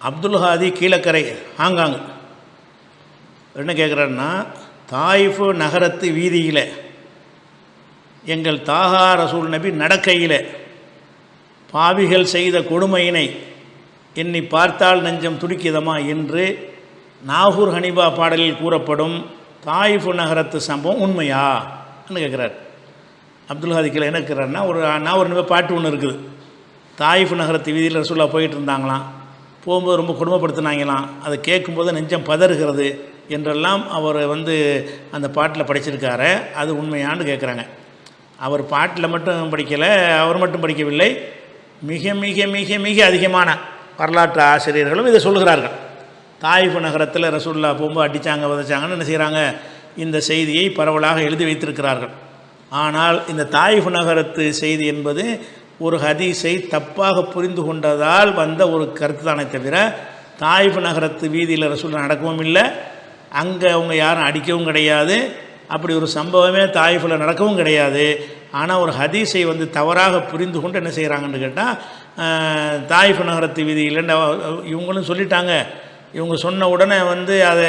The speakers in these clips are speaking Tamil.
அப்துல் ஹாதி கீழக்கரை ஹாங்காங் என்ன கேட்குறாருன்னா தாயிஃபு நகரத்து வீதியில் எங்கள் தாகா ரசூல் நபி நடக்கையில் பாவிகள் செய்த கொடுமையினை எண்ணி பார்த்தால் நெஞ்சம் துடிக்கிதமா என்று நாகூர் ஹனிபா பாடலில் கூறப்படும் தாயிஃபு நகரத்து சம்பவம் உண்மையா? ன்னு கேட்குறாரு அப்துல் ஹாதிக்கில் என்ன இருக்கிறாருன்னா ஒரு நான் ஒரு நிமிடம் பாட்டு ஒன்று இருக்குது. தாயிஃபு நகரத்து வீதியில் ரசூல்லா போயிட்டு இருந்தாங்களாம். போகும்போது ரொம்ப குடும்பப்படுத்தினாங்களாம். அதை கேட்கும்போது நெஞ்சம் பதறுகிறது என்றெல்லாம் அவர் வந்து அந்த பாட்டில் படிச்சிருக்காரு. அது உண்மையான்னு கேட்குறாங்க. அவர் பாட்டில் மட்டும் படிக்கலை அவர் மட்டும் படிக்கவில்லை. மிக மிக மிக மிக அதிகமான வரலாற்று ஆசிரியர்களும் இதை சொல்கிறார்கள். தாய்ஃபு நகரத்தில் ரசூல்லா போகும்போது அடித்தாங்க உதச்சாங்கன்னு என்ன செய்கிறாங்க? இந்த செய்தியை பரவலாக எழுதி வைத்திருக்கிறார்கள். ஆனால் இந்த தாயிஃபு நகரத்து செய்தி என்பது ஒரு ஹதீஸை தப்பாக புரிந்து கொண்டதால் வந்த ஒரு கருத்து தானே தவிர தாயிஃபு நகரத்து வீதியில் ரசூல் நடக்கவும் இல்லை. அங்கே அவங்க யாரும் அடிக்கவும் கிடையாது. அப்படி ஒரு சம்பவமே தாயிஃபில் நடக்கவும் கிடையாது. ஆனால் ஒரு ஹதீஸை வந்து தவறாக புரிந்து கொண்டு என்ன செய்கிறாங்கன்னு கேட்டால் தாயிஃபு நகரத்து வீதியில் இவங்களும் சொல்லிட்டாங்க. இவங்க சொன்ன உடனே வந்து அதை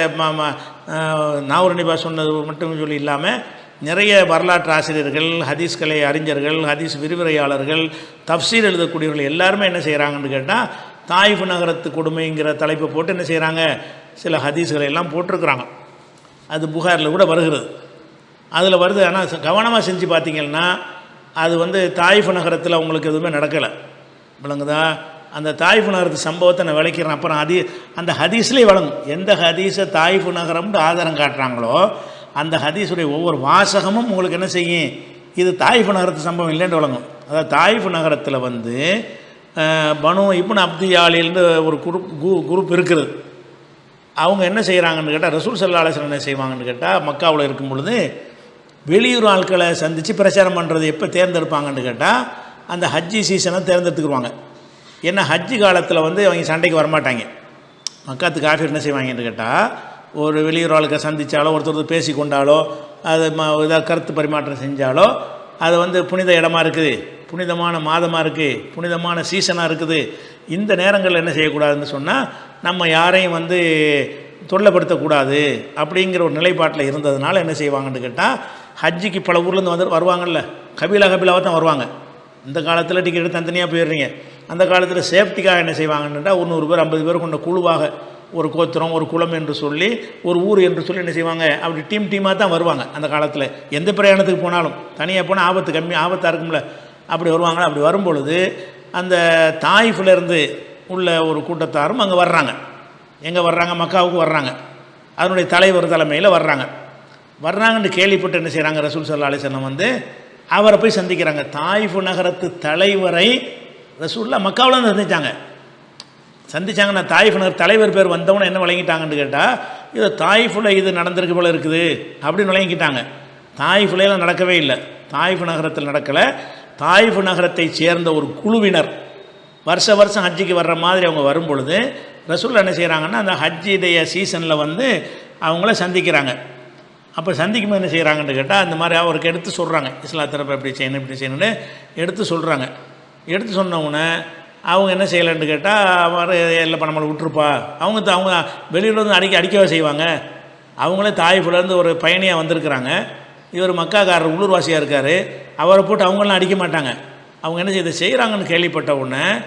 நாவூர் நிபா சொன்னது மட்டும் சொல்லி இல்லாமல் நிறைய வரலாற்று ஆசிரியர்கள் ஹதீஸ் கலை அறிஞர்கள் ஹதீஸ் விரிவுரையாளர்கள் தப்சீர் எழுதக்கூடியவர்கள் எல்லாருமே என்ன செய்கிறாங்கன்னு கேட்டால் தாயிஃபு நகரத்து கொடுமைங்கிற தலைப்பை போட்டு என்ன செய்கிறாங்க சில ஹதீஸ்களை எல்லாம் போட்டிருக்கிறாங்க. அது புகாரில் கூட வருகிறது. அதில் வருது ஆனால் கவனமாக செஞ்சு பார்த்தீங்கன்னா அது வந்து தாயிஃபு நகரத்தில் அவங்களுக்கு எதுவுமே நடக்கலை. விளங்குதா? அந்த தாயிஃபு நகரத்து சம்பவத்தை நான் விளக்கிறேன். அப்புறம் அது அந்த ஹதீஸ்லேயே வழங்கும் எந்த ஹதீஸை தாயிஃபு நகரம்னு ஆதாரம் காட்டுறாங்களோ அந்த ஹதீஸுடைய ஒவ்வொரு வாசகமும் உங்களுக்கு என்ன செய்யும்? இது தாயிஃபு நகரத்து சம்பவம் இல்லைன்னு வழங்கும் அதாவது தாயிஃபு நகரத்தில் வந்து பனு இப்னு அப்தியாலின்னு ஒரு குரூப் கு- குரூப் இருக்கிறது அவங்க என்ன செய்கிறாங்கன்னு கேட்டால் ரசூல் சல்லா அலிஸ்லாம் என்ன செய்வாங்கன்னு கேட்டால் மக்காவில் இருக்கும் பொழுது வெளியூர் ஆட்களை சந்தித்து பிரச்சாரம் பண்ணுறது எப்போ தேர்ந்தெடுப்பாங்கன்னு கேட்டால் அந்த ஹஜ்ஜி சீசனை தேர்ந்தெடுத்துக்குருவாங்க. ஏன்னா ஹஜ்ஜி காலத்தில் வந்து அவங்க சண்டைக்கு வரமாட்டாங்க. மக்காத்து காஃபி என்ன செய்வாங்கன்னு கேட்டால் ஒரு வெளியூர் ஆளுக்க சந்தித்தாலோ ஒருத்தர் பேசி கொண்டாலோ அது ம இதாக கருத்து பரிமாற்றம் செஞ்சாலோ அது வந்து புனித இடமா இருக்குது. புனிதமான மாதமாக இருக்குது புனிதமான சீசனாக இருக்குது. இந்த நேரங்களில் என்ன செய்யக்கூடாதுன்னு சொன்னால் நம்ம யாரையும் வந்து தொல்லைப்படுத்தக்கூடாது அப்படிங்கிற ஒரு நிலைப்பாட்டில் இருந்ததுனால என்ன செய்வாங்கன்னு கேட்டால் ஹஜ்ஜிக்கு பல ஊர்லேருந்து வந்து வருவாங்கல்ல. கபிலா கபிலாவாக தான் வருவாங்க. இந்த காலத்தில் டிக்கெட் தனித்தனியாக போயிடுறீங்க. அந்த காலத்தில் சேஃப்டிக்காக என்ன செய்வாங்கன்னுட்டால் ஒரு நூறு பேர் ஐம்பது பேர் கொண்ட குழுவாக ஒரு கோத்திரம் ஒரு குளம் என்று சொல்லி ஒரு ஊர் என்று சொல்லி என்ன செய்வாங்க? அப்படி டீம் டீமாக தான் வருவாங்க அந்த காலத்தில். எந்த பிரயாணத்துக்கு போனாலும். தனியாக போனால் ஆபத்து கம்மி ஆபத்தாக இருக்கும்ல. அப்படி வருவாங்க அப்படி வரும்பொழுது அந்த தாயிஃப்ல இருந்து உள்ள ஒரு கூட்டத்தாரும் அங்கே வர்றாங்க. எங்கே வர்றாங்க? மக்காவுக்கு வர்றாங்க. அதனுடைய தலைவர் தலைமையில் வர்றாங்க. வர்றாங்கன்னு கேள்விப்பட்டு என்ன செய்கிறாங்க ரசூல் சல்லா அலிசல்லம் வந்து அவரை போய் சந்திக்கிறாங்க. தாய்ஃபு நகரத்து தலைவரை ரசூல்லா மக்காவில் சந்தித்தாங்க சந்திச்சாங்க. சந்திச்சாங்கன்னா தாயிஃபு நகர் தலைவர் பேர் வந்தவன என்ன வழங்கிட்டாங்கன்னு கேட்டால் இது தாயிஃபில் இது நடந்திருக்கு போல இருக்குது. அப்படின்னு வழங்கிக்கிட்டாங்க. தாயிஃபுலையெல்லாம் நடக்கவே இல்லை. தாயிஃபு நகரத்தில் நடக்கலை. தாயிஃபு நகரத்தை சேர்ந்த ஒரு குழுவினர் வருஷ வருஷம் ஹஜ்ஜிக்கு வர்ற மாதிரி அவங்க வரும் பொழுது ரசூல் என்ன செய்கிறாங்கன்னா அந்த ஹஜ்ஜிடைய சீசனில் வந்து அவங்கள சந்திக்கிறாங்க. அப்போ சந்திக்கும் என்ன செய்கிறாங்கன்னு கேட்டால் அந்த மாதிரி அவருக்கு எடுத்து சொல்கிறாங்க இஸ்லாத்திரப்ப இப்படி செய்யணும் இப்படி செய்யணும்னு எடுத்து சொல்கிறாங்க எடுத்து சொன்ன உடனே அவங்க என்ன செய்யலைன்னு கேட்டால் அவர் இல்லைப்பா நம்மளை விட்டுருப்பா. அவங்க த- அவங்க வெளியில் வந்து அடிக்க அடிக்கவே செய்வாங்க. அவங்களே தாய்ப்புலேருந்து ஒரு பயணியாக வந்திருக்கிறாங்க. இவர் மக்காக்காரர் உள்ளூர்வாசியாக இருக்கார். அவரை போட்டு அவங்களாம் அடிக்க மாட்டாங்க. அவங்க என்ன செய்ய செய்கிறாங்கன்னு கேள்விப்பட்ட உடனே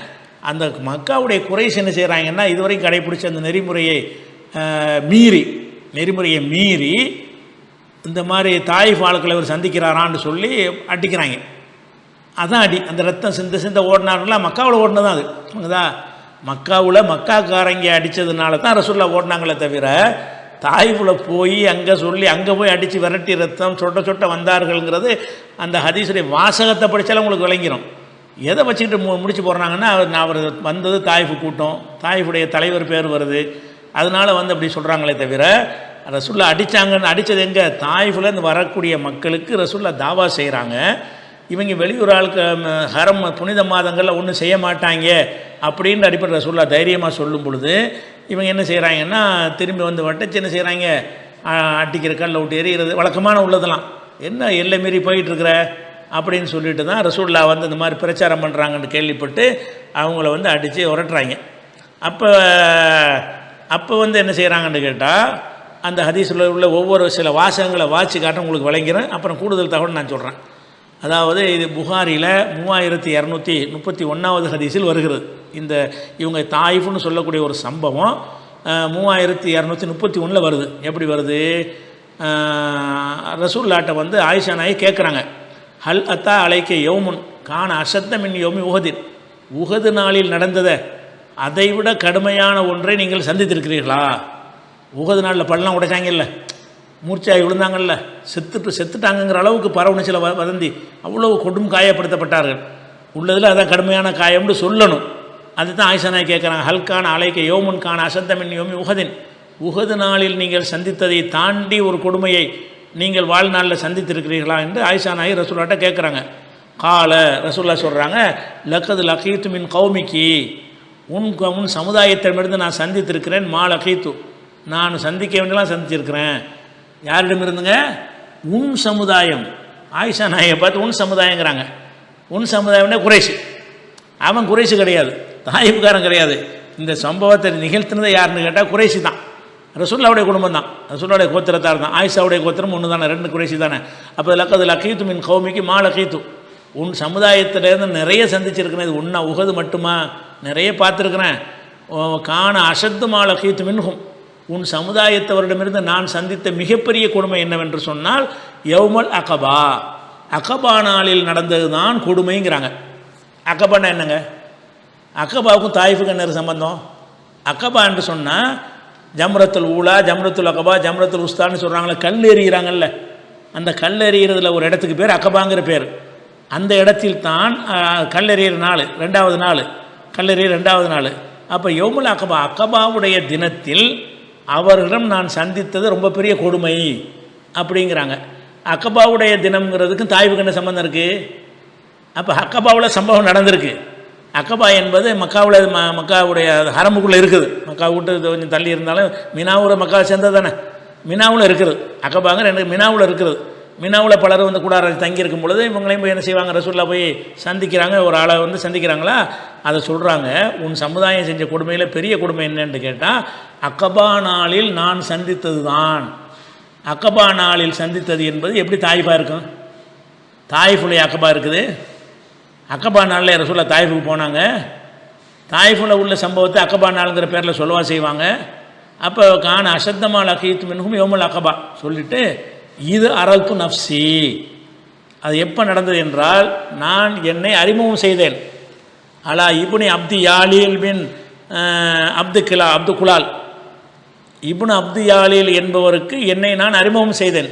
அந்த மக்காவுடைய குறைஸ் என்ன செய்கிறாங்கன்னா இதுவரைக்கும் கடைப்பிடிச்ச அந்த நெறிமுறையை மீறி நெறிமுறையை மீறி இந்த மாதிரி தாய் ஆளுக்களை இவர் சந்திக்கிறாரான்னு சொல்லி அடிக்கிறாங்க. அதான் அடி. அந்த ரத்தம் சிந்த சிந்த ஓடினாருலாம் மக்காவில் ஓடினதான் அது. புரியுதா மக்காவில் மக்காக்காரங்க அடித்ததுனால தான் ரசுல்லா ஓடினாங்களே தவிர தாய்ஃபுல போய் அங்கே சொல்லி அங்கே போய் அடித்து விரட்டி ரத்தம் சொட்ட சொட்ட வந்தார்கள்ங்கிறது அந்த ஹதீஸுடைய வாசகத்தை படித்தாலும் உங்களுக்கு விளங்கிடும் எதை வச்சுக்கிட்டு மு முடிச்சு போடுறாங்கன்னா அவர் நான் அவர் வந்தது தாய்ஃபு கூட்டம் தாய்ஃபுடைய தலைவர் பேர் வருது. அதனால வந்து அப்படி சொல்கிறாங்களே தவிர ரசுல்லா அடித்தாங்கன்னு அடித்தது எங்கே? தாய்ஃபுலேருந்து வரக்கூடிய மக்களுக்கு ரசுல்லா தாவா செய்கிறாங்க இவங்க வெளியூர் ஆளுக்கு ஹரம் புனித மாதங்களில் ஒன்றும் செய்ய மாட்டாங்க அப்படின்ற அடிப்படை ரசூல்லா தைரியமாக சொல்லும் பொழுது இவங்க என்ன செய்கிறாங்கன்னா திரும்பி வந்து வட்டச்சு என்ன செய்கிறாங்க அட்டிக்கிற கல்லை விட்டு எறிகிறது வழக்கமான உள்ளதெல்லாம். என்ன எல்லை மீறி போயிட்டுருக்குற? அப்படின்னு சொல்லிட்டு தான் ரசூல்லா வந்து இந்த மாதிரி பிரச்சாரம் பண்ணுறாங்கன்னு கேள்விப்பட்டு அவங்கள வந்து அடித்து உரட்டுறாங்க. அப்போ அப்போ வந்து என்ன செய்கிறாங்கன்னு கேட்டால் அந்த ஹதீஸில் உள்ள ஒவ்வொரு சில வாசகங்களை வாட்சி காட்ட உங்களுக்கு விளங்கிறேன் அப்புறம் கூடுதல் தகவல் நான் சொல்கிறேன் அதாவது இது புகாரியில் மூவாயிரத்தி இரநூத்தி முப்பத்தி ஒன்றாவது ஹதீஸில் வருகிறது. இந்த இவங்க தாயிஃப்னு சொல்லக்கூடிய ஒரு சம்பவம் மூவாயிரத்தி இரநூத்தி முப்பத்தி ஒன்றில் வருது. எப்படி வருது? ரசூல்லாட்டை வந்து ஆயிஷா நாயை கேட்குறாங்க ஹல் அத்தா அலைக்க யோமுன் காண அசத்தமின் யோமி உகதின் உகது நாளில் நடந்ததை அதைவிட கடுமையான ஒன்றை நீங்கள் சந்தித்திருக்கிறீர்களா? உகது நாளில் பள்ளம் உடைச்சாங்கல்ல. மூர்ச்சாகி விழுந்தாங்கல்ல செத்துட்டு செத்துட்டாங்கங்கிற அளவுக்கு பரவணு சில வ- வதந்தி அவ்வளோ கொடும் காயப்படுத்தப்பட்டார்கள். உள்ளதில் அதான் கடுமையான காயம்னு சொல்லணும். அதுதான் ஆயிஷா கேட்குறாங்க ஹல்கான அலைக்க யோமுன் கான் அசத்தமின் யோமி உகதின். உகது நாளில் நீங்கள் சந்தித்ததை தாண்டி ஒரு கொடுமையை நீங்கள் வாழ்நாளில் சந்தித்திருக்கிறீர்களா என்று ஆயிஷா ரசூல்லாட்ட கேட்குறாங்க. கால ரசூல்லா சொல்கிறாங்க லக்கது லக்கீத்து மின் கௌமிக்கு உன் க- உன் சமுதாயத்திடமிருந்து நான் சந்தித்திருக்கிறேன் மா லக்கீத்து நான் சந்திக்க வேண்டியலாம் சந்திச்சிருக்கிறேன். யாரிடம் இருந்துங்க உன் சமுதாயம். ஆயிஷா நாயை பார்த்து உன் சமுதாயங்கிறாங்க. உன் சமுதாயம்னா குறைசு அவன் குறைசு கிடையாது. தாயிப்புக்காரன் கிடையாது. இந்த சம்பவத்தை நிகழ்த்தினது யாருன்னு கேட்டால் குறைசி தான். ரசூல்லாவுடைய குடும்பம் தான். ரசூல்லாவுடைய கோத்திரத்தார் தான். ஆயிஷாவுடைய கோத்திரம் ஒன்று தானே? ரெண்டு குறைசி தானே? அப்போ லக்கது லக்கீத்து மின் கௌமிக்கு மா லக்கீத்து. உன் சமுதாயத்திலேருந்து நிறைய சந்திச்சிருக்கிறேன். இது உன்னா உகது மட்டுமா? நிறைய பார்த்துருக்குறேன். காண அசத்து மா லக்கீத்து மின்கும் உன் சமுதாயத்தவரிடமிருந்து நான் சந்தித்த மிகப்பெரிய கொடுமை என்னவென்று சொன்னால் யவுமல் அகபா. அகபா நாளில் நடந்தது தான் கொடுமைங்கிறாங்க. அகபான்னா என்னங்க? அக்கபாவுக்கும் தாய்ஃபுக்கு என்ன சம்பந்தம்? அக்கபா என்று சொன்னால் ஜம்ரத்துல் ஊலா ஜம்ரத்துல் அகபா ஜம்ரத்துல் உஸ்தான்னு சொல்கிறாங்களே கல் எறிகிறாங்கல்ல அந்த கல் எறிகிறதுல ஒரு இடத்துக்கு பேர் அகபாங்கிற பேர். அந்த இடத்தில் தான் கல்லெறிகிற நாள் ரெண்டாவது நாள் கல்லெறிய ரெண்டாவது நாள். அப்போ யோமுல் அக்கபா அக்கபாவுடைய தினத்தில் அவர்களிடம் நான் சந்தித்தது ரொம்ப பெரிய கொடுமை அப்படிங்கிறாங்க. அக்கபாவுடைய தினம்ங்கிறதுக்கும் தாய்வுக்கு என்ன சம்பந்தம் இருக்குது அப்போ அக்கபாவில் சம்பவம் நடந்திருக்கு. அக்கபா என்பது மக்காவில் ம மக்காவுடைய ஹரம்புக்குள்ளே இருக்குது. மக்கா விட்டு இது கொஞ்சம் தள்ளி இருந்தாலும் மினாவூர் மக்காவை சேர்ந்தது தானே. மினாவில் இருக்குது. அக்கபாங்க ரெண்டு மினாவில் இருக்குது. மினாவில் பலர் வந்து கூடார தங்கியிருக்கும் பொழுது இவங்களையும் போய் என்ன செய்வாங்க? ரசூல்லா போய் சந்திக்கிறாங்க. ஒரு ஆளை வந்து சந்திக்கிறாங்களா? அதை சொல்கிறாங்க உன் சமுதாயம் செஞ்ச கொடுமையில் பெரிய கொடுமை என்னன்னு கேட்டால் அக்கபா நாளில் நான் சந்தித்தது தான் அக்கபா நாளில் சந்தித்தது என்பது எப்படி தாய்ஃபாக இருக்கும்? தாய்ஃபுடைய அக்கபா இருக்குது. அக்கபா நாளில் ரசூல்லா தாய்ஃபுக்கு போனாங்க. தாய்ஃபுல உள்ள சம்பவத்தை அக்கபா நாளுங்கிற பேரில் சொல்லவா செய்வாங்க. அப்போ காண அசத்தமாக அகீத்து மின்ஹும் யோமல் அக்கபா சொல்லிவிட்டு இது அரல்பு நப்சி அது எப்போ நடந்தது என்றால் நான் என்னை அறிமுகம் செய்தேன். அலா இபுனி அப்தி யாலில் பின் அப்து கிலா அப்து குலால். இபுன் அப்து யாலில் என்பவருக்கு என்னை நான் அறிமுகம் செய்தேன்.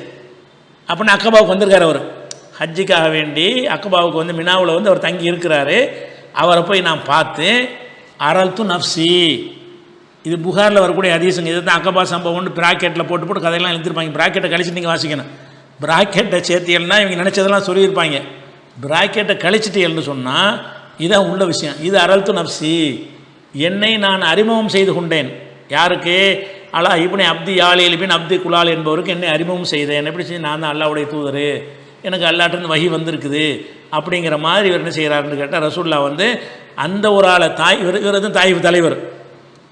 அப்படின்னு அக்கபாவுக்கு வந்திருக்கார் அவர். ஹஜ்ஜிக்காக வேண்டி அக்கபாவுக்கு வந்து மினாவில் வந்து அவர் தங்கி இருக்கிறாரு. அவரை போய் நான் பார்த்து அரல்து நஃப்சி. இது புகாரில் வரக்கூடிய அதிசங்க இதை தான் அக்கபா சம்பவம்னு ப்ராக்கெட்டில் போட்டு போட்டு கதையெல்லாம் எழுதிருப்பாங்க. ப்ராக்கெட்டை கழிச்சு நீங்கள் வாசிக்கணும். ப்ராக்கெட்டை சேர்த்தியல்னா இவங்க நினச்சதெல்லாம் சொல்லியிருப்பாங்க. ப்ராக்கெட்டை கழிச்சிட்டியல்னு சொன்னால் இதான் உள்ள விஷயம். இது அரல்து நப்சி என்னை நான் அறிமுகம் செய்து கொண்டேன். யாருக்கு? அலா இப்படி அப்தி யாலில் பின் அப்தி குலால் என்பவருக்கு என்னை அறிமுகம் செய்தேன். எப்படி செஞ்சு நான் தான் அல்லாவுடைய தூதர். எனக்கு அல்லாட்டிருந்து வகி வந்திருக்குது. அப்படிங்கிற மாதிரி இவர் என்ன செய்கிறாருன்னு கேட்டால் ரசூல்லா வந்து அந்த ஒரு ஆளை தாய் இவர் இவர் வந்து தலைவர்.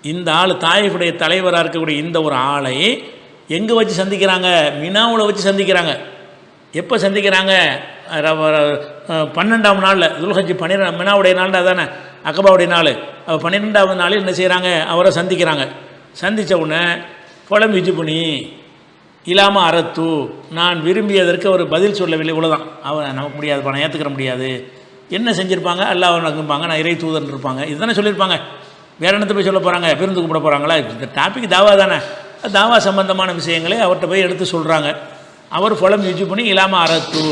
இந்த ஆள் தாயிஃபுடைய தலைவராக இருக்கக்கூடிய இந்த ஒரு ஆளை எங்கே வச்சு சந்திக்கிறாங்க? மினாவில் வச்சு சந்திக்கிறாங்க. எப்போ சந்திக்கிறாங்க? ர- பன்னெண்டாம் நாளில். துல்ஹஜி பன்னிரெண்டு மினாவுடைய நாள் தானே அக்கபாவுடைய நாள். அப்ப பன்னிரெண்டாவது நாளில் என்ன செய்கிறாங்க அவரை சந்திக்கிறாங்க. சந்தித்த உடனே புலம் விஜுபுனி இல்லாமல் அறத்து நான் விரும்பியதற்கு அவர் பதில் சொல்லவில்லை இவ்வளோதான் அவன் நமக்கு முடியாது பணம் ஏற்றுக்கிற முடியாது. என்ன செஞ்சுருப்பாங்க? அல்ல நகும்பாங்க நான் இறை தூதன் இருப்பாங்க. இதுதானே சொல்லியிருப்பாங்க. வேற என்னத்தை போய் சொல்ல போகிறாங்க பேருந்து கூப்பிட போகிறாங்களா இந்த டாபிக் தாவா தானே. தாவா சம்பந்தமான விஷயங்களை அவர்கிட்ட போய் எடுத்து சொல்கிறாங்க அவர் ஃபலம் யூஜி பண்ணி இல்லாமல் அறத்து.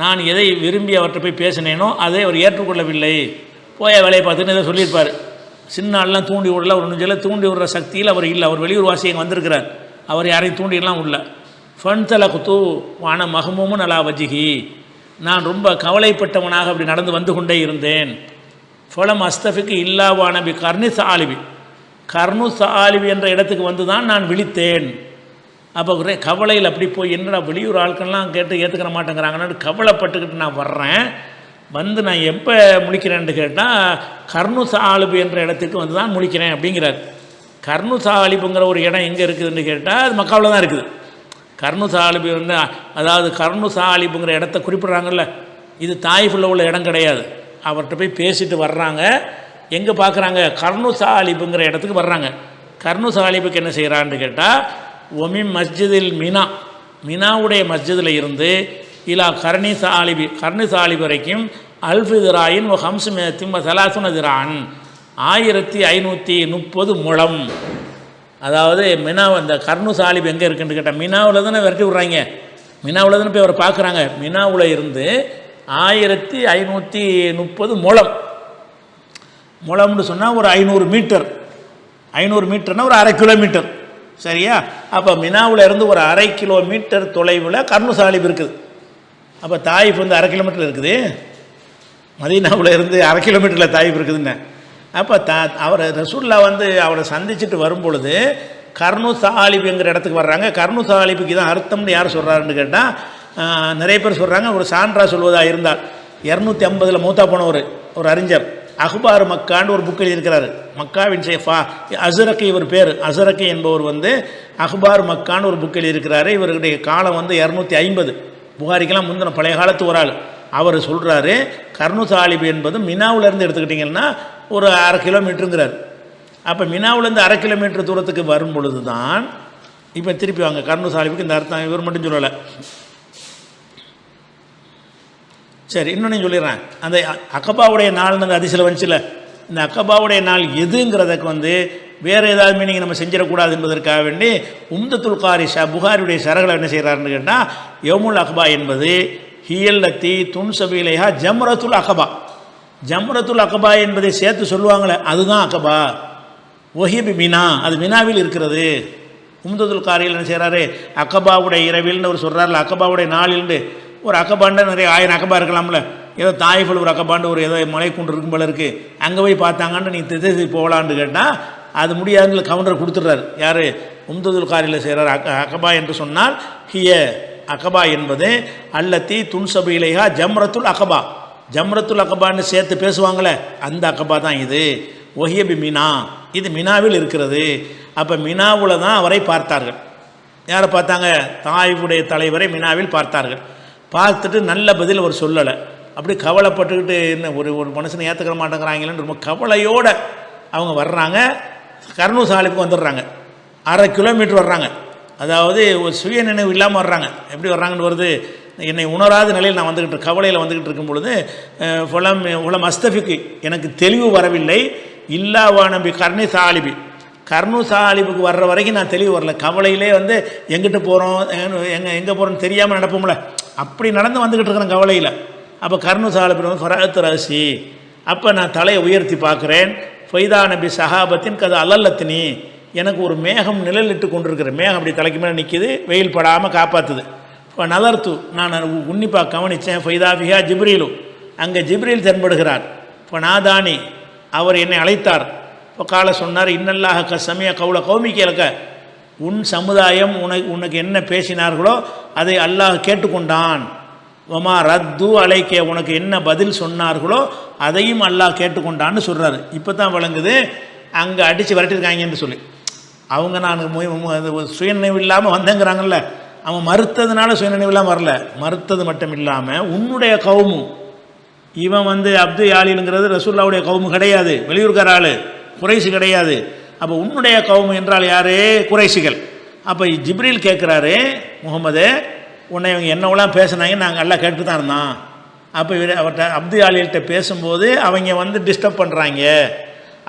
நான் எதை விரும்பி அவர்கிட்ட போய் பேசினேனோ அதை அவர் ஏற்றுக்கொள்ளவில்லை. போய வேலையை பார்த்துன்னு எதை சொல்லியிருப்பார். சின்ன ஆள்லாம் தூண்டி விடல ஒரு நெஞ்சில் தூண்டி விடுற சக்தியில் அவர் இல்லை. அவர் வெளியூர் வாசி இங்கே வந்திருக்கிறார். அவர் யாரையும் தூண்டிலாம் உள்ள ஃபன் தல குத்து வான மகமும் நல்லா வஜிகி. நான் ரொம்ப கவலைப்பட்டவனாக அப்படி நடந்து வந்து கொண்டே இருந்தேன். ஃபலம் அஸ்தஃபிக்கு இல்லாவான பி கர்னி சாலிபி. கர்னு சாலிபி என்ற இடத்துக்கு வந்து தான் நான் விழித்தேன். அப்போ ஒரே கவலையில் அப்படி போய் என்னடா வெளியூர் ஆட்கள்லாம் கேட்டு ஏற்றுக்கிற மாட்டேங்கிறாங்கன்னு கவலைப்பட்டுக்கிட்டு நான் வர்றேன். வந்து நான் எப்போ முழிக்கிறேன்னு கேட்டால் கர்ணு சாலிபு என்ற இடத்துக்கு வந்து தான் முழிக்கிறேன் அப்படிங்கிறார். கர்ணு சாலிபுங்கிற ஒரு இடம் எங்கே இருக்குதுன்னு கேட்டால் அது மக்காவில் தான் இருக்குது. கர்ணு சாலிபு வந்து அதாவது கர்ணு சாலிபுங்கிற இடத்த குறிப்பிட்றாங்கல்ல இது தாய்ஃபுல்ல உள்ள இடம் கிடையாது. அவர்கிட்ட போய் பேசிட்டு வர்றாங்க. எங்கே பார்க்குறாங்க கர்ணு சாலிபுங்கிற இடத்துக்கு வர்றாங்க. கர்ணு சாலிபுக்கு என்ன செய்கிறான்னு கேட்டால் ஒமி மஸ்ஜிதில் மினா. மினாவுடைய மஸ்ஜிதில் இருந்து இலா கர்ணி சாலிபி கர்ணி சாலிபு வரைக்கும் அல்ஃபிதிராயின் திராயின் ஒ ஹம்சு மேத்திம் ஆயிரத்தி ஐநூற்றி முப்பது முழம். அதாவது மினா அந்த கர்ணு சாலிப் எங்கே இருக்குன்னு கேட்டால் மினாவில் தானே விரட்டி விட்றாங்க. மினாவில் தானே போய் அவரை பார்க்குறாங்க மினாவில் இருந்து ஆயிரத்தி ஐநூற்றி முப்பது முளம் முளம்னு சொன்னால் ஒரு ஐநூறு மீட்டர். ஐநூறு மீட்டர்னா ஒரு அரை கிலோமீட்டர். சரியா? அப்போ மினாவில் இருந்து ஒரு அரை கிலோமீட்டர் தொலைவில் கர்ணுசாலிப் இருக்குது. அப்போ தாயிஃப் வந்து அரை கிலோமீட்டர் இருக்குது. மதீனாவில் இருந்து அரை கிலோமீட்டரில் தாயிப் இருக்குதுன்னு. அப்போ தா அவர் ரசூல்லா வந்து அவரை சந்திச்சுட்டு வரும்பொழுது கர்ணு சாலிப் என்கிற இடத்துக்கு வர்றாங்க. கர்ணு சாலிப்புக்கு தான் அர்த்தம்னு யார் சொல்கிறாருன்னு கேட்டால் நிறைய பேர் சொல்கிறாங்க ஒரு சான்றா சொல்வதாக இருந்தால். இரநூத்தி ஐம்பதில் மூத்தா போனவர் ஒரு அறிஞர். அஹ்பார் மக்கான்னு ஒரு புக் எழுதியிருக்கிறார். மக்காவின் ஷேஃபா அசுரக்கு இவர் பேர். அசுரக்கு என்பவர் வந்து அஹ்பார் மக்கான்னு ஒரு புக் எழுதியிருக்கிறாரு. இவருடைய காலம் வந்து இரநூத்தி ஐம்பது. புகாரிக்கெல்லாம் முந்தின பழைய காலத்து ஒரு ஆள். அவர் சொல்கிறாரு கர்ணு சாலிபு என்பது மினாவிலேருந்து எடுத்துக்கிட்டிங்கன்னா ஒரு அரை கிலோமீட்டருங்கிறார். அப்போ மினாவிலேருந்து அரை கிலோமீட்டர் தூரத்துக்கு வரும் பொழுது தான் இப்போ திருப்பி வாங்க கர்ணு சாலிபுக்கு இந்த அர்த்தம் இவர் மட்டும் சொல்லலை. சரி இன்னொன்று சொல்லிடுறேன். அந்த அக்கப்பாவுடைய அக்கபாவுடைய நாள்னு அந்த அதிசயில் வந்துச்சுல இந்த அக்கபாவுடைய நாள் எதுங்கிறதுக்கு வந்து வேறு ஏதாவது மீனிங் நம்ம செஞ்சிடக்கூடாது என்பதற்காக வேண்டி உம்தத்துல் காரி ஷா புகாரியுடைய சரகளை என்ன செய்கிறாருன்னு கேட்டால் யோமுல் அக்பா என்பது ஹியல்லத்தி துன் சபீலையா ஜம்ரத்துல் அகபா ஜம்ரத்துல் அகபா என்பதை சேர்த்து சொல்லுவாங்களே அதுதான் அகபா. ஒஹிபி மினா அது மினாவில் இருக்கிறது. உம்தத்துல் காரியில் என்ன செய்கிறாரு அக்கபாவுடைய இரவில்னு அவர் சொல்கிறார்ல அக்கபாவுடைய நாளில்னு. ஒரு அக்கபாண்டை நிறைய ஆயிரம் அக்கபா இருக்கலாம்ல. ஏதோ தாய்ஃபுல் ஒரு அக்கபாண்டு ஒரு ஏதோ மலை இருக்கும் போல இருக்குது அங்கே போய் பார்த்தாங்கன்னு நீ திசை போகலான்னு கேட்டால் அது முடியாதுன்னு கவுண்டர் கொடுத்துட்றாரு. யார்? உம்ததுல் காரியில் செய்கிறார் அக்க அக்கபா என்று சொன்னால் ஹிய அக்கபா என்பது அல்லத்தி துன்சபையிலேயா ஜம்ரத்துல் அகபா. ஜம்ரத்துல் அகபான்னு சேர்த்து பேசுவாங்களே அந்த அக்கபா தான் இது. ஒஹியபி மினா. இது மினாவில் இருக்கிறது. அப்போ மினாவில் தான் அவரை பார்த்தார்கள். யாரை பார்த்தாங்க? தாய்வுடைய தலைவரை மினாவில் பார்த்தார்கள். பார்த்துட்டு நல்ல பதில் அவர் சொல்லலை. அப்படி கவலைப்பட்டுக்கிட்டு என்ன ஒரு ஒரு மனுஷனை ஏற்றுக்கிற மாட்டேங்கிறாங்களேன்னு ரொம்ப கவலையோடு அவங்க வர்றாங்க. கர்னூ சாலிப்புக்கு வந்துடுறாங்க. அரை கிலோமீட்டர் வர்றாங்க. அதாவது ஒரு சுய நினைவு இல்லாமல் வர்றாங்க. எப்படி வர்றாங்கன்னு வருது? என்னை உணராத நிலையில் நான் வந்துக்கிட்டு கவலையில் வந்துக்கிட்டு இருக்கும் பொழுது ஃபுலம் உலம் அஸ்தபிக்கு. எனக்கு தெளிவு வரவில்லை. இல்லாவா நம்பி கர்ணி சாலிபி. கர்ணு சாலிபுக்கு வர்ற வரைக்கும் நான் தெளிவு வரல. கவலையிலே வந்து எங்கிட்டு போகிறோம் எங்கே எங்கே போகிறோன்னு தெரியாமல் நடப்போம்ல. அப்படி நடந்து வந்துக்கிட்டு இருக்கிறேன் கவலையில். அப்போ கர்ணு சாலிபு வந்து ஃபராத்து ராசி அப்போ நான் தலையை உயர்த்தி பார்க்குறேன். ஃபைதா நபி சஹாபத்தின் கதை அலல்லத்தினி. எனக்கு ஒரு மேகம் நிழலிட்டு கொண்டிருக்கிற மேகம் அப்படி தலைக்கு மேலே நிற்கிது வெயில் படாமல் காப்பாற்றுது இப்போ நலர்த்து நான் உன்னிப்பாக கவனித்தேன் ஃபைதாஃபியா ஜிப்ரீலு. அங்கே ஜிப்ரீல் தென்படுகிறார். இப்போ நாதானி அவர் என்னை அழைத்தார். இப்போ காலை சொன்னார் இன்னல்லாக க சமய கவுல கௌமிக்கு இலக்க உன் சமுதாயம் உனக்கு உனக்கு என்ன பேசினார்களோ அதை அல்லாஹ் கேட்டுக்கொண்டான். ஒமா ரத்து அலைக்கே உனக்கு என்ன பதில் சொன்னார்களோ அதையும் அல்லாஹ் கேட்டுக்கொண்டான்னு சொல்கிறாரு இப்போ தான் விளங்குது அங்கே அடித்து விரட்டிருக்காங்கன்னு சொல்லி. அவங்க நான் மு- சுயநினைவு இல்லாமல் வந்தேங்கிறாங்கல்ல. அவன் மறுத்ததுனால சுயநினைவு இல்லாமல் வரல. மறுத்தது மட்டும் இல்லாமல் உன்னுடைய கவுமும் இவன் வந்து அப்து யாலிலுங்கிறது ரசூல்லாவுடைய கவுமு கிடையாது. வெளியூர்கார ஆள் குறைசு கிடையாது. அப்போ உன்னுடைய கவுமு என்றால் யாரு? குறைசிகள் அப்போ ஜிப்ரில் கேட்குறாரு முகமது உன்னை இவங்க என்னவெல்லாம் பேசுனாங்க நாங்கள் எல்லாம் கேட்டு தான் இருந்தோம். அப்போ இவர் அவர்கிட்ட அப்து ஆலியல்கிட்ட பேசும்போது அவங்க வந்து டிஸ்டர்ப் பண்ணுறாங்க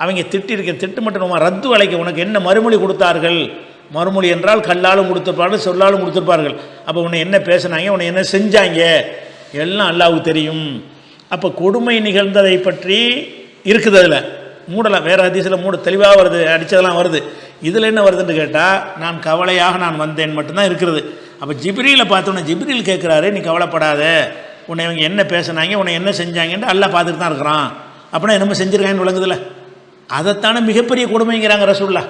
அவங்க திட்டிருக்க திட்டு மட்டும் நம்ம ரத்து வளைக்க உனக்கு என்ன மறுமொழி கொடுத்தார்கள்? மறுமொழி என்றால் கல்லாலும் கொடுத்துருப்பார்கள் சொல்லாலும் கொடுத்துருப்பார்கள். அப்போ உன்னை என்ன பேசுனாங்க? உன்னை என்ன செஞ்சாங்க? எல்லாம் அல்லாவுக்கு தெரியும். அப்போ கொடுமை நிகழ்ந்ததை பற்றி இருக்குது அதில். மூடலாம் வேறு அதிசயில் மூட தெளிவாக வருது அடித்ததெல்லாம் வருது. இதில் என்ன வருதுன்னு கேட்டால் நான் கவலையாக நான் வந்தேன் மட்டும்தான் இருக்கிறது. அப்போ ஜிப்ரியில் பார்த்தோன்னே ஜிப்ரியில் கேட்குறாரு நீ கவலைப்படாத. உன்னை இவங்க என்ன பேசுனாங்க உன்னை என்ன செஞ்சாங்கன்ட்டு எல்லாம் பார்த்துட்டு தான் இருக்கிறான். அப்படின்னா என்னமோ செஞ்சுருக்காங்கன்னு விளங்குதுல்ல. அதைத்தானே மிகப்பெரிய கொடுமைங்கிறாங்க ரசூல்லா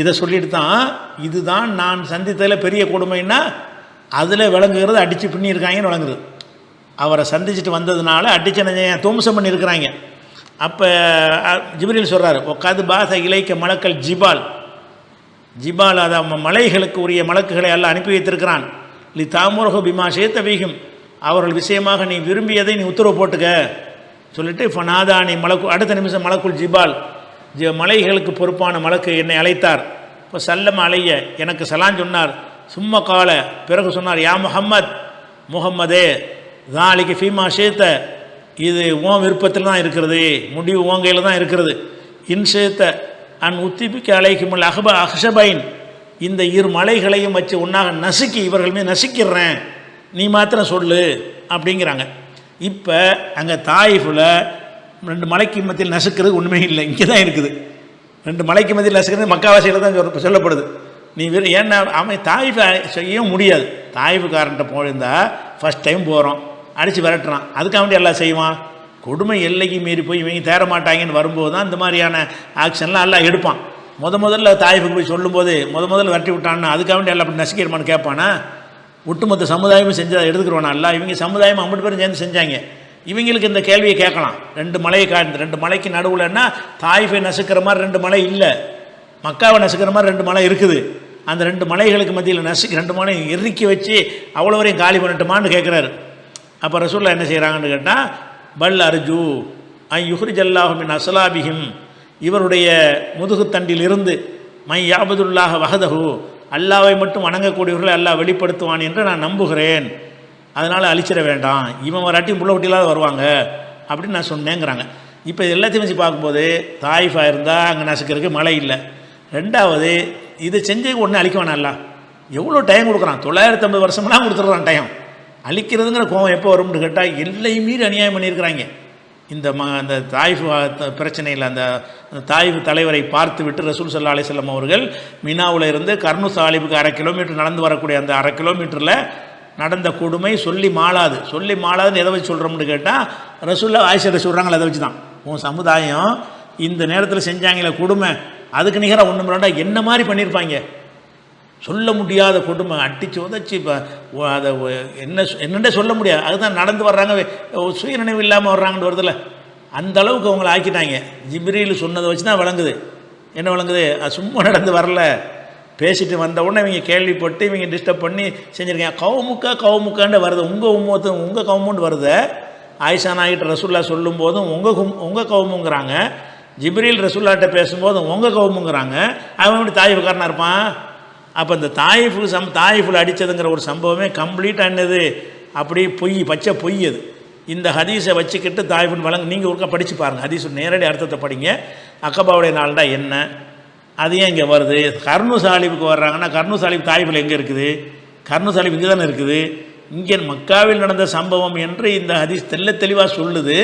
இதை சொல்லிட்டு தான் இதுதான் நான் சந்தித்ததில் பெரிய கொடுமைன்னா அதில் விளங்குகிறது அடித்து பின்னியிருக்காங்கன்னு விளங்குது. அவரை சந்திச்சுட்டு வந்ததுனால அடிச்சனை துவம்சம் பண்ணியிருக்கிறாங்க. அப்போ ஜிப்ரீல் சொல்கிறார் உட்காந்து பாச இலைக்க மலக்கள் ஜிபால். ஜிபால் அதை மலைகளுக்கு உரிய மலக்குகளை எல்லாம் அனுப்பி வைத்திருக்கிறான். லி தாமுரகு பிமா சேத்தவீகம் அவர்கள் விஷயமாக நீ விரும்பியதை நீ உத்தரவு போட்டுக்க. சொல்லிட்டு ஃபனாதானி மலக்கு அடுத்த நிமிஷம் மலக்குள் ஜிபால். ஜி மலைகளுக்கு பொறுப்பான மலக்கு என்னை அழைத்தார். இப்போ சல்லம் அலைய எனக்கு சலான் சொன்னார். சும்மா கால. பிறகு சொன்னார் யா முஹம்மத் முகம்மதே தாலிக்கு ஃபீமா ஷேத்த இது உன் விருப்பத்தில் தான் இருக்கிறது. முடிவு உன் கையில் தான் இருக்கிறது. இன்சேத்த அன் உத்திபிக்க அலைக்குமல் அஹப அஹஷபைன். இந்த இரு மலைகளையும் வச்சு ஒன்றாக நசுக்கி இவர்கள் மீது நசுக்கிடுறேன். நீ மாத்திரம் சொல்லு அப்படிங்கிறாங்க. இப்போ அங்கே தாயிஃபில் ரெண்டு மலைக்கு மத்தியில் நசுக்கிறது ஒன்றுமே இல்லை. இங்கே தான் இருக்குது. ரெண்டு மலைக்கு மத்தியில் நசுக்கிறது மக்காவாசியில் தான் சொல்ல- சொல்லப்படுது. நீ வெறும் ஏன்னா அவன் தாய்ஃபை செய்யவும் முடியாது. தாய்ஃபுக்காரன்ட்ட போயிருந்தால் ஃபஸ்ட் டைம் போகிறோம் அடித்து விரட்டுறான். அதுக்காக வேண்டி எல்லாம் செய்வான். கொடுமை எல்லைக்கு மீறி போய் இவங்க தேர மாட்டாங்கன்னு வரும்போது தான் இந்த மாதிரியான ஆக்ஷன்லாம் எல்லாம் எடுப்பான். முத முதல்ல தாய்ப்புக்கு போய் சொல்லும்போது முத முதல்ல விரட்டி விட்டான்னா அதுக்காக வேண்டி எல்லாம் அப்படி நசுக்கிடுமான்னு கேட்பானா? ஒட்டுமொத்த சமுதாயமும் செஞ்சதை எடுத்துக்கிறோம் அல்ல இவங்க சமுதாயம் ஐம்பது பேரும் சேர்ந்து செஞ்சாங்க. இவங்களுக்கு இந்த கேள்வியை கேட்கலாம். ரெண்டு மலையை காட்டு ரெண்டு மலைக்கு நடுவில்னா தாய்ஃபை நசுக்கிற மாதிரி ரெண்டு மலை இல்லை. மக்காவை நசுக்கிற மாதிரி ரெண்டு மலை இருக்குது. அந்த ரெண்டு மலைகளுக்கு மத்தியில் நசுக்கு ரெண்டு மலையும் இறுக்கி வச்சு அவ்வளோ வரையும் காலி பண்ணட்டுமான்னு கேட்குறாரு. அப்போ ரசூல்லா என்ன செய்கிறாங்கன்னு கேட்டால் பல் அர்ஜு ஐ யுஹ்ரிஜல்லாஹுமின் அசலாபிஹிம் இவருடைய முதுகுத்தண்டில் இருந்து மை யாபதுல்லாஹ வஹதஹு. அல்லாவை மட்டும் வணங்கக்கூடியவர்களை அல்லாஹ் வெளிப்படுத்துவான் என்று நான் நம்புகிறேன். அதனால் அழிச்சிட வேண்டாம். இவன் வராட்டி புள்ள குட்டியில்லாத வருவாங்க அப்படின்னு நான் சொன்னேங்கிறாங்க. இப்போ இது எல்லாத்தையும் வச்சு பார்க்கும்போது தாய்ஃபாக இருந்தால் அங்கே நசுக்கிறதுக்கு மழை இல்லை. ரெண்டாவது இது செஞ்சு உடனே அழிக்க வேணாம்ல எவ்வளோ டைம் கொடுக்குறான்? தொள்ளாயிரத்தி ஐம்பது வருஷம்லாம் கொடுத்துட்றான் டைம் அழிக்கிறதுங்கிற கோபம் எப்போ வரும்னு கேட்டால் எல்லையும் மீறி அநியாயம் பண்ணியிருக்கிறாங்க. இந்த ம அந்த தாய்ஃப் பிரச்சனையில் அந்த அந்த தாய்ஃப் தலைவரை பார்த்து விட்டு ரசூல் சல்லா அலிசல்லம் அவர்கள் மினாவில் இருந்து கர்ணு சாலிபுக்கு அரை கிலோமீட்டர் நடந்து வரக்கூடிய அந்த அரை கிலோமீட்டரில் நடந்த கொடுமை சொல்லி மாளாது. சொல்லி மாளாதுன்னு எதை வச்சு சொல்கிறோம்னு கேட்டால் ரசூல்லா ஆயிஷரை சொல்கிறாங்களே அதை வச்சு தான் உன் சமுதாயம் இந்த நேரத்தில் செஞ்சாங்களே கொடுமை அதுக்கு நிகராக ஒன்று ரெண்டா என்ன மாதிரி பண்ணியிருப்பாங்க? சொல்ல முடியாத குடும்பம் அடித்து உதச்சி இப்போ அதை என்ன சொ- சொல்ல முடியாது. அதுதான் நடந்து வர்றாங்க சுயநினைவு இல்லாமல் வர்றாங்கன்னு வருதுல்ல. அந்த அளவுக்கு அவங்கள ஆக்கிட்டாங்க. ஜிப்ரியில் சொன்னதை வச்சு தான் விளங்குது. என்ன விளங்குது? அது சும்மா நடந்து வரல. பேசிட்டு வந்த உடனே இவங்க கேள்விப்பட்டு இவங்க டிஸ்டர்ப் பண்ணி செஞ்சுருக்காங்க. கவுமுக்கா கவுமுக்கான்னு வருது. உங்கள் உம்மத்து உங்கள் கவுமுன்னு வருது. ஆயிஷா ஆகிட்ட ரசுல்லா சொல்லும் போதும் உங்கள் கும் உங்கள் கவுமுங்கிறாங்க. ஜிப்ரீல் ரசுல்லாட்ட பேசும்போதும் உங்கள் கவுமுங்கிறாங்க. அவன் எப்படி தாய்வுக்காரனாக இருப்பான்? அப்போ இந்த தாயிஃபு சம் தாயிஃபில் அடித்ததுங்கிற ஒரு சம்பவமே கம்ப்ளீட்டாக என்னது? அப்படியே பொய் பச்சை பொய் அது. இந்த ஹதீஸை வச்சுக்கிட்டு தாயிஃபின் வழங்க நீங்கள் ஒருக்கா படித்து பாருங்கள் ஹதீஸ் நேரடி அர்த்தத்தை படிங்க. அக்கபாவுடைய நாள்டா என்ன? அது ஏன் இங்கே வருது? கர்ணு சாலிபுக்கு வர்றாங்கன்னா கர்ணு சாலிப் தாயிஃபில் எங்கே இருக்குது? கர்ணு சாலிப் இங்கே தானே இருக்குது? இங்கே மக்காவில் நடந்த சம்பவம் என்று இந்த ஹதீஸ் தெள்ள தெளிவாக சொல்லுது.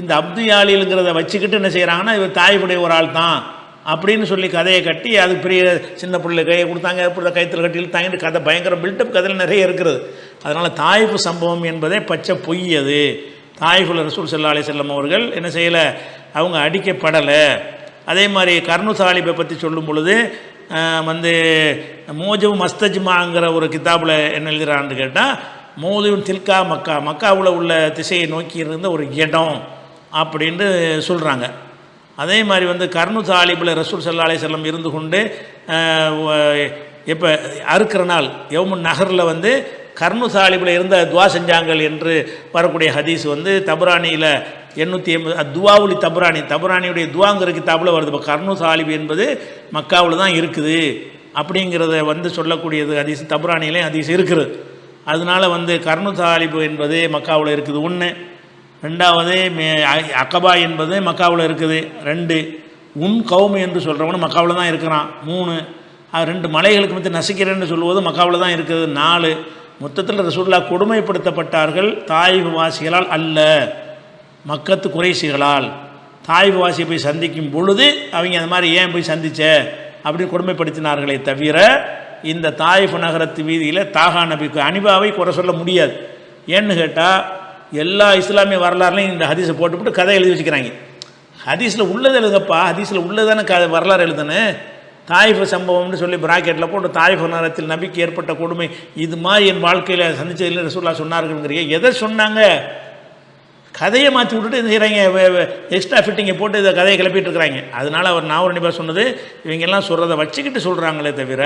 இந்த அப்துயாலிலுங்கிறத வச்சுக்கிட்டு என்ன செய்கிறாங்கன்னா இவர் தாயிஃபுடைய ஒரு ஆள் தான் அப்படின்னு சொல்லி கதையை கட்டி அது பெரிய சின்ன பிள்ளை கையை கொடுத்தாங்க பிள்ளை கைத்தில் கட்டி இழுத்தாங்கன்னு கதை பயங்கர பில்டப் கதையில் நிறைய இருக்கிறது அதனால் தாய்ப்பு சம்பவம் என்பதே பச்சை பொய் அது. தாய்ஃபுல் ரசூல் செல்லா அலி செல்லம் அவர்கள் என்ன செய்யலை? அவங்க அடிக்கப்படலை. அதே மாதிரி கர்ணு சாலிபை பற்றி சொல்லும் பொழுது வந்து மோஜவு மஸ்தஜ்மாங்கிற ஒரு கிதாபில் என்ன எழுதுகிறான்னு கேட்டால் மோதுவின் தில்கா மக்கா மக்காவில் உள்ள திசையை நோக்கி இருந்த ஒரு இடம் அப்படின்னு சொல்கிறாங்க அதே மாதிரி வந்து கர்ணு தாலிபில் ரசூல் சல்லா அலி செல்லம் இருந்து கொண்டு இப்போ அறுக்கிற நாள் யவுமுன் நகரில் வந்து கர்ணு தாலிபில் இருந்த துவா செஞ்சாங்கள் என்று வரக்கூடிய ஹதீஸ் வந்து தபுராணியில் எண்ணூற்றி எண்பது துவாவுலி தபுராணி தபுராணியுடைய துவாங்கிற கிதாபில் வருது. இப்போ கர்ணு தாலிப் என்பது மக்காவில் தான் இருக்குது அப்படிங்கிறத வந்து சொல்லக்கூடியது ஹதீஸ் தபுரானிலையும் ஹதீஸ் இருக்குது. அதனால வந்து கர்ணு தாலிபு என்பது மக்காவில் இருக்குது. ஒன்று ரெண்டாவது மே அக்கபா என்பது மக்காவில் இருக்குது. ரெண்டு உன் கவுமு என்று சொல்கிறவனு மக்காவில் தான் இருக்கிறான். மூணு அது ரெண்டு மலைகளுக்கு மத்திய நசிக்கிறேன்னு சொல்லுவது மக்காவில் தான் இருக்குது. நாலு மொத்தத்தில் ரசூல்லா கொடுமைப்படுத்தப்பட்டார்கள் தாய்வு வாசிகளால் அல்ல. மக்கத்து குறைசிகளால். தாய்வு வாசியை போய் சந்திக்கும் பொழுது அவங்க அந்த மாதிரி ஏன் போய் சந்திச்ச? அப்படின்னு கொடுமைப்படுத்தினார்களே தவிர இந்த தாயிஃப் நகரத்து வீதியில் தாகா நபிக்கு அனிபாவை குறை சொல்ல முடியாது. ஏன்னு கேட்டால் எல்லா இஸ்லாமிய வரலாறுலையும் இந்த ஹதீஸை போட்டுவிட்டு கதை எழுதி வச்சுக்கிறாங்க. ஹதீஸில் உள்ளது எழுதப்பா ஹதீஸில் உள்ளதானே க வரலாறு எழுதுன்னு. தாய்ஃபு சம்பவம்னு சொல்லி பிராக்கெட்டில் போட்டு தாய்ஃபு நேரத்தில் நபிக்கு ஏற்பட்ட கொடுமை இது மாதிரி என் வாழ்க்கையில் சந்திச்சதில் ரசூல்லா சொன்னார்கள்ங்கிறீங்க எதை சொன்னாங்க? கதையை மாற்றி விட்டுட்டு என்ன செய்கிறாங்க எக்ஸ்ட்ரா ஃபிட்டிங்கை போட்டு இதை கதையை கிளப்பிட்டு இருக்கிறாங்க அதனால் அவர் நாவரணிபா சொன்னது இவங்கெல்லாம் சொல்கிறத வச்சுக்கிட்டு சொல்கிறாங்களே தவிர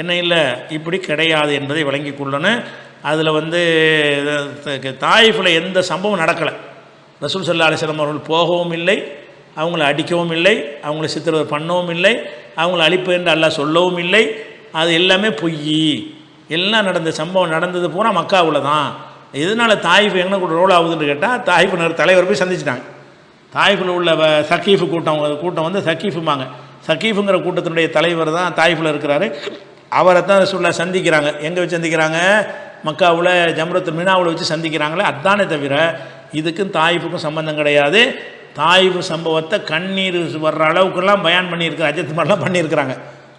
என்ன இல்லை இப்படி கிடையாது என்பதை வழங்கி கொள்ளணும். அதில் வந்து தாயிஃபில் எந்த சம்பவம் நடக்கலை. ரசூல் சல்லா அலிஸ்லாம் அவர்கள் போகவும் இல்லை அவங்கள அடிக்கவும் இல்லை அவங்கள சித்திரவதை பண்ணவும் இல்லை அவங்கள அழிப்பு என்று அல்லா சொல்லவும் இல்லை. அது எல்லாமே பொய் எல்லாம் நடந்த சம்பவம் நடந்தது பூரா மக்காவில் தான். எதனால் தாயிஃபு என்ன கூட ரோல் ஆகுதுன்னு கேட்டால் தாயிஃப் நகர் தலைவர் போய் சந்திச்சிட்டாங்க. தாயிஃபில் உள்ள சக்கீஃபு கூட்டம் கூட்டம் வந்து சக்கீஃபுமாங்க சக்கீஃபுங்கிற கூட்டத்தினுடைய தலைவர் தான் தாயிஃபில் இருக்கிறாரு. அவரை தான் சொல்ல சந்திக்கிறாங்க. எங்கே வச்சு சந்திக்கிறாங்க? மக்காவில் ஜம்ரத்து மினாவில் வச்சு சந்திக்கிறாங்களே அதானே தவிர இதுக்கும் தாயிஃபுக்கும் சம்பந்தம் கிடையாது. தாயிஃபு சம்பவத்தை கண்ணீர் வர்ற அளவுக்கெல்லாம் பயான் பண்ணியிருக்கிற அஜித் பண்ணியிருக்கிறாங்க.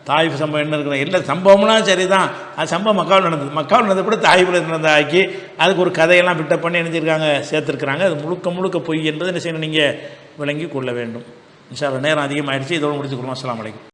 தாயிஃபு சம்பவம் என்ன இருக்கிற இல்லை சம்பவம்லாம் சரி தான் அது சம்பவம் மக்காவில் நடந்தது. மக்காவில் நடந்தது கூட தாயிஃபில் நடந்த ஆக்கி அதுக்கு ஒரு கதையெல்லாம் பிட்டப் பண்ணி நினைச்சிருக்காங்க சேர்த்துருக்குறாங்க. அது முழுக்க முழுக்க பொய் என்பது என்ன செய்யணும் நீங்கள் விளங்கி கொள்ள வேண்டும். இன்ஷா நேரம் அதிகமாகிடுச்சு இதோடு முடிச்சுக்கொள்ளும் அஸ்ஸலாமு வலைக்கும்